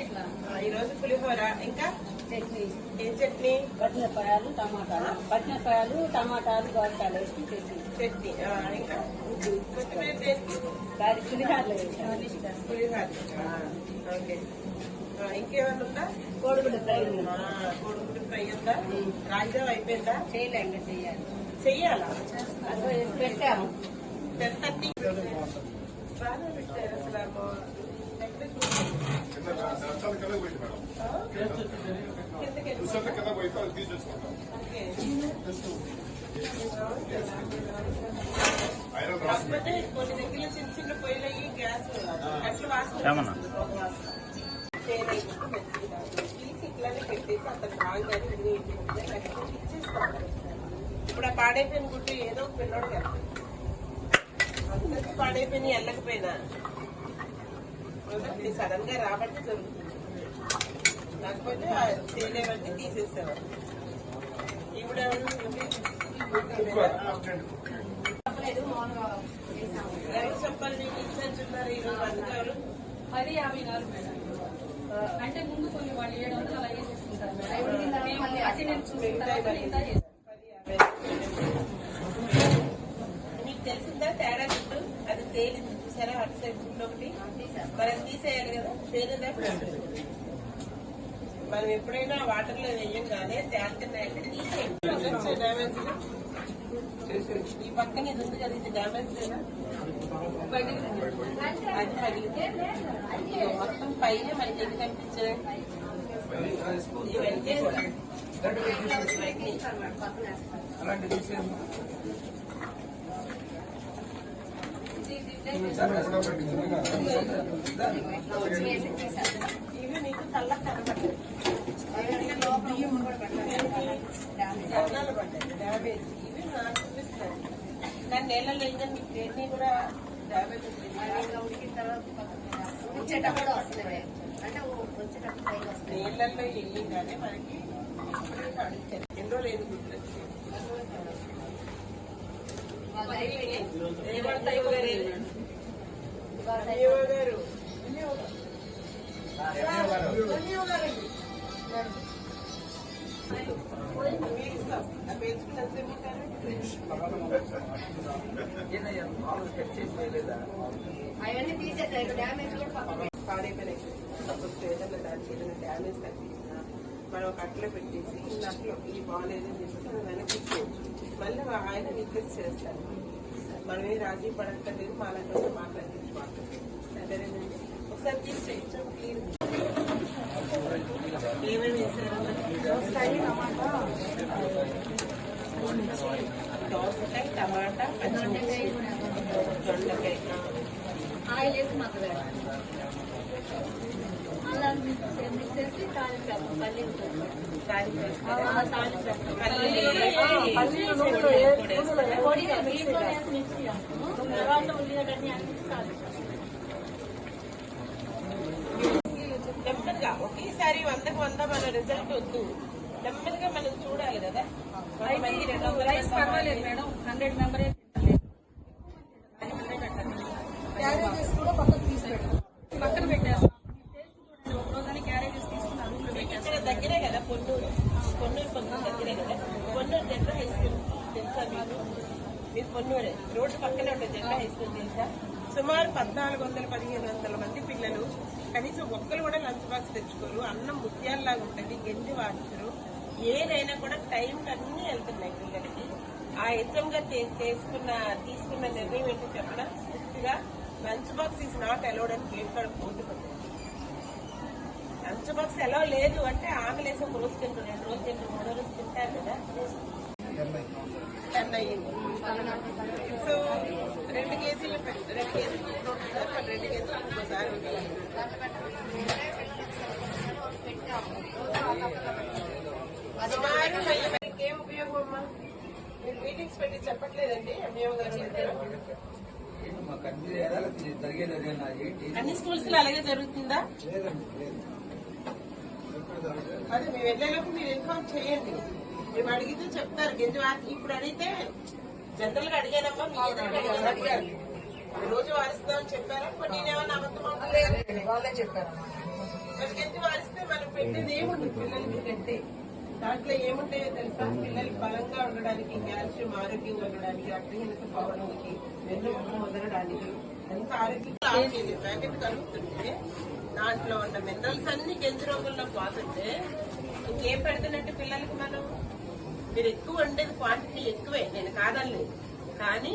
తెలియడానికి ఇట్లా ఆ, ఈ రోజు పులిహోర. ఇంకా? చట్నీ. ఏం చట్నీ? పచ్చిమిరపకాయలు టమాటాలు. పచ్చిమిరపకాయలు టమాటాలు గోరకాయలు వేసి చట్నీ. చట్నీ. ఇంకా? కొత్తిమీర దేనికి దాని పులిహారలు. పులిహోర ఓకే. ఆ, ఇంకేమన్నా ఉందా? కోడిగుడ్డు ఫ్రై కోడిగుడ్డు ఫ్రై ఉందా? రాయిదా అయిపోయిందా? చేయలే ఇంకా చేయాలి. చెయ్యాలా? అదో పెట్టాము. పెద్దటి బాగానే పెట్టారు అసలు ఏమన్నా? బాగా ఇప్పుడు ఆ పాడైపోయిన గుడ్డు ఏదో ఒక కదా పాడైపోయిన వెళ్ళకపోయినా సడన్గా రాబట్టి జరుగుతుంది. లేకపోతే ఆ తేలేవంటే తీసేసేవారు. ఈవిడ ఎవరు? చెప్పాలి మీకు ఉన్నారు ఈరోజు అందుకారు అది యాభై నాలుగు మేడం అంటే ముందు కొన్ని వాళ్ళు ఏడు వందలు అలా వేసేసుకుంటారు మేడం మేము అటెండెన్స్ చూసిన తర్వాత ఇంత మీకు తెలిసిందా తేడా? అది తేలింది చూసారా అటు సైడ్ చుట్టూ ఒకటి మరి అది తీసేయాలి కదా తేలిందా మనం ఎప్పుడైనా వాటర్లో వేయం కానీ తేలుతున్నాయంటే తీసేయండి డ్యామేజ్ ఈ పక్కన ఇది ఉంది కదా ఇది డ్యామేజ్ లేదా అది పగిలితే ఇదిగో మొత్తం పైన మనకి ఎందుకు కనిపించదు ఇవన్నీ కూడా నీళ్ళలో ఇంకా మీకు దేన్ని కూడా డ్యామేజ్ వచ్చేటప్పుడు వస్తుంది అంటే వచ్చేటప్పుడు పైకి వస్తుంది నీళ్ళల్లో కానీ మనకి ఎన్నో లేదు గుర్తు ఏమంటాయి గారు ధన్యవాదాలు గారు మీరు ఇస్తాం ఆ పెంచుకున్న సెమిటారు అవన్నీ తీసేసారు. డ్యామేజ్ కూడా పాడైపోయినాయి. డ్యామేజ్ కనిపించినా మనం ఒక అట్ల పెట్టేసి ఈ ఈ బాగాలేదని అని చెప్పి మనం వెనక్కి ఇచ్చేయచ్చు మళ్ళీ ఆయన రిక్వెస్ట్ చేస్తారు. మనమే రాజీ పడక్కర్లేదు మా మాట్లాడించి మాట్లాడుతుంది సరేనండి. ఒకసారి తీసి చేయించాం క్లియర్ ఏమేమి వేసారు దోసకాయ టమాటా ఆయిల్ వేసి మాకు అలా మిక్స్ చేసి తాలింపు పల్లి ఉంటుంది. తాలింపు వేస్తారా? ఆ తాలింపు పల్లి పొడి దీంట్లో వేసి మిక్స్ చేస్తాము తర్వాత ఉల్లిగడ్డని అన్ని తాలింపు నెమ్మదిగా ఒకేసారి వందకు వంద మన రిజల్ట్ వద్దు. నెమ్మదిగా మనం చూడాలి కదా? రైస్ పర్వాలేదు మేడం. హండ్రెడ్ మెంబరే క్యారేజెస్ కూడా పక్కకు తీసి పెట్టాం పక్కన పెట్టేస్తాం టేస్ట్ చూడండి ఒక రోజు క్యారేజెస్ తీసుకుని రూమ్లో మీకు ఇక్కడ దగ్గరే కదా పొన్నూరు పొన్నూరు పొన్నూరు దగ్గరే కదా పొన్నూరు జెండా హై స్కూల్ తెలుసా మీకు? మీరు పొన్నూరే రోడ్డు పక్కనే ఉంటుంది జెండా హై స్కూల్ తెలుసా? సుమారు పద్నాలుగు వందల పదిహేను వందల మంది పిల్లలు కనీసం ఒక్కరు కూడా లంచ్ బాక్స్ తెచ్చుకోరు అన్నం ముత్యాలలాగా ఉంటుంది గెంజి వాడుతారు ఏదైనా కూడా టైంకి అన్నీ వెళ్తున్నాయి పిల్లలకి. ఆ యజ్ఞంగా చేసుకున్న తీసుకున్న నిర్ణయం ఏంటో చెప్పడం పూర్తిగా lunch box is not allowed అని గేట్ కూడా పోతుంది లంచ్ బాక్స్ ఎలా లేదు అంటే ఆకలేసి ఒక రోజు తింటారు రెండు రోజు తింటారు మూడో రోజు తింటారు కదా? టెన్ అయ్యింది సో రెండు కేజీలు రెండు కేజీలు రెండు ఇంకోసారి. సుమారు ఏం ఉపయోగం అమ్మా? మీరు మీటింగ్స్ పెట్టి చెప్పట్లేదండి గారు అన్ని స్కూల్స్లో అలాగే జరుగుతుందా? అదే మేము వెళ్ళేలోపు మీరు ఇన్ఫార్మ్ చేయండి. మేము అడిగితే చెప్తారు. గింజ ఇప్పుడు అడిగితే జనరల్గా అడిగానమ్మా మీ ఎవరు అడిగారు? రోజు వారిస్తామని చెప్పారా? మరి నేనేమన్నా అబద్ధం వాళ్ళే చెప్పారు. మరి గట్టి వారిస్తే మనం పెట్టేది ఏముండదు పిల్లలకి గట్టి దాంట్లో ఏముంటాయో తెలుసా? పిల్లలకి బలంగా ఉండడానికి కాల్షియం ఆరోగ్యంగా ఉండడానికి రక్తహీనత పవడానికి వెన్నుముక ముదరడానికి ఎంత ఆరోగ్యం ప్యాకెట్ కలుగుతుంటే దాంట్లో ఉన్న మినరల్స్ అన్ని గెంజి రోగుల్లో పోతుంటే ఇంకేం పెడుతున్నట్టు పిల్లలకి మనం? మీరు ఎక్కువ వండేది క్వాంటిటీ ఎక్కువే. నేను కాదనలేదు. కానీ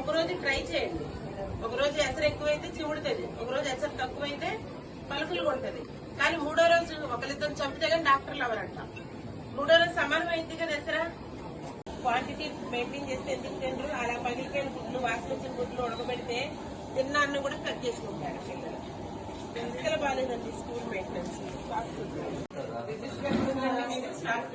ఒకరోజు ట్రై చేయండి. ఒకరోజు ఎసరు ఎక్కువైతే చివుడుతుంది ఒకరోజు ఎసరు తక్కువైతే పలుకులు కొడుతుంది. కానీ మూడో రోజు ఒకరిద్దరు చంపితే కానీ డాక్టర్లు ఎవరంట? మూడో రోజు సమానం అయింది కదా ఎసరా? క్వాంటిటీ మెయింటైన్ చేస్తే ఎందుకు తినరు? అలా పగిలిపోయిన గుడ్లు వాసన వచ్చిన గుడ్లు ఉడకబెడితే తిన్నాన్ని కూడా కట్ చేసుకుంటారు పిల్లలు. ఫిజికల్ బాగాలేదండి స్కూల్ మెయింటెనెన్స్ స్టార్ట్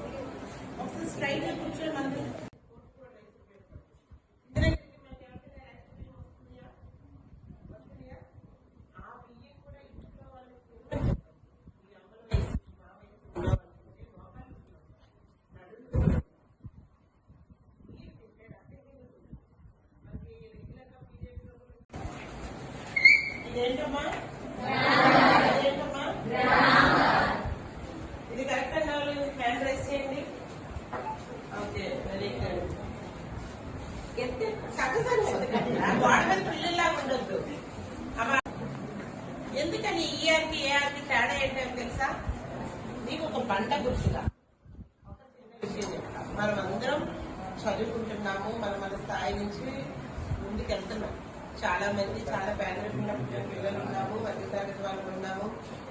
ఒకసారి స్ట్రైట్గా కూర్చొని మనకి ఇదేంటమ్మా ఇదేంటమ్మా ఇది కరెక్ట్ అన్న వాళ్ళు హ్యాండ్ రైస్ చేయండి ఓకే వెరీ గుడ్ ఎత్తి సగసంగా ఎందుకంటే గోడ మీద పిల్లల్లాగా ఉండొద్దు అమ్మా ఎందుకని ఈఆర్కి ఏఆర్కి తేడా ఏంటో తెలుసా? నీకు ఒక పంట గుర్తుగా. ఒక చిన్న విషయం చెప్తా. మనం అందరం చదువుకుంటున్నాము మనం మన స్థాయి నుంచి ముందుకెళ్తున్నాం. చాలా మంది చాలా పేదరికం ఉన్న పిల్లలు ఉన్నాము మధ్యతరగతి వాళ్ళు ఉన్నాము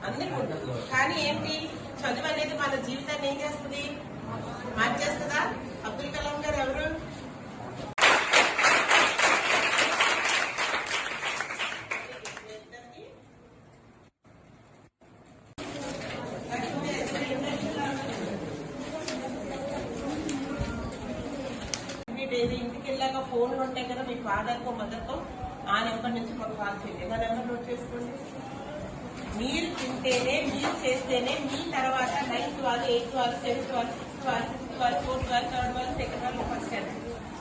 అందరూ ఉన్నాము కానీ ఏంటి? చదువు అనేది మన జీవితాన్ని ఏం చేస్తుంది? మార్చేస్తుందా? అబ్దుల్ కలాం గారు ఎవరు డైలీ ఇంటికి వెళ్ళాక ఫోన్లు ఫాదర్కో కదా కో ఆ నెంబర్ నుంచి మాకు కాల్ చేయండి. ఆ నెంబర్ నోట్ చేసుకోండి? మీరు తింటేనే మీరు చేస్తేనే మీ తర్వాత నైన్త్ వాళ్ళు ఎయిత్ వాళ్ళు సెవెంత్ వాళ్ళు సిక్స్త్ వాళ్ళు సిక్స్త్ వాళ్ళు ఫోర్త్ వాళ్ళు థర్డ్ వాళ్ళు సెకండ్ వాళ్ళు ఫస్ట్ వాళ్ళు.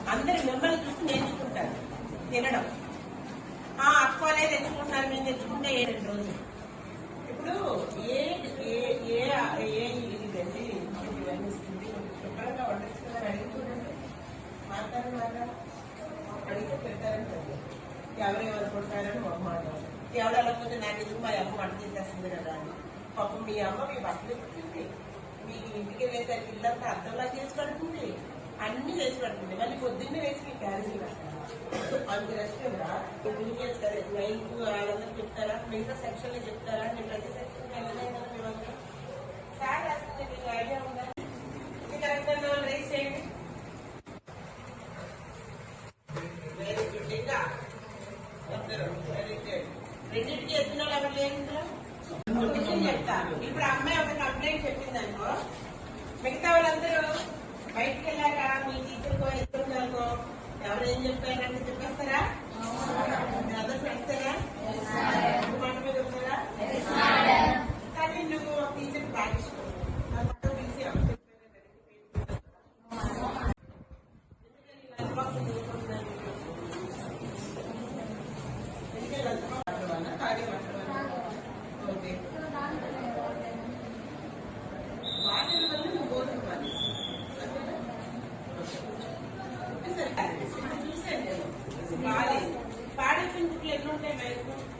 అందరి మిమ్మల్ని చూసి నేర్చుకుంటారు. తినడం. ఆ అక్కలే తెచ్చుకుంటారు మేము తెచ్చుకుంటే ఏడు రోజులు. ఇప్పుడు ఎవరు అనుకుంటారని ఒక మాట ఎవరు వెళ్ళకపోతే నాకు ఎందుకు మరి అమ్మ వంట చేసేస్తుంది కదా అని. పాపం మీ అమ్మ మీ బట్టలు పెడుతుంది మీ ఇంటికి వెళ్ళేసరికి ఇల్లంతా అర్థంలా చేసి పెడుతుంది అన్ని చేసి పెడుతుంది మళ్ళీ పొద్దున్నే వేసి మీ క్యారేజీ అందుకు రెస్ట్ కదా మీరు చేస్తారు వాళ్ళందరూ చెప్తారా? మిగతా సెక్షన్లో చెప్తారా? నేను ప్రతి సెక్షన్ వెళ్ళలేదు కదా మేమందరం సార్ అసలు మీకు ఐడియా ఉందా ఇది కరెక్ట్ అన్న వాళ్ళు రైస్ చేయండి వెరీ గుడ్ ఇంకా వెరీ గుడ్ రెండింటికి ఎత్తున ఇప్పుడు అమ్మాయి ఒక కంప్లైంట్ చెప్పింది అనుకో మిగతా వాళ్ళందరూ బయటకు వెళ్ళాక మీ టీచర్కో ఎత్తున్నారనుకో ఎవరు ఏం చెప్పారంటే చెప్పేస్తారా? మీ అందరూ ఫ్రెండ్సేనా మాట మీద ఉంటారా కానీ నువ్వు టీచర్ బాగా ఇష్టం నా పక్కన పిలిచి అమ్మ చెప్పారు లంచ్ బాక్స్ తీసుకుంటున్నాను ఎందుకంటే లంచ్ బాక్స్ మాట్లాడవాలా ఖాళీ మాట్లాడవాలా ఓకే వాటర్ వల్ల నువ్వు భోజనం మానేసి అంతేనా ఓకే సరే చూసాను నేను బాగాలేదు పాడైపోయిన గుడ్లు ఎన్ని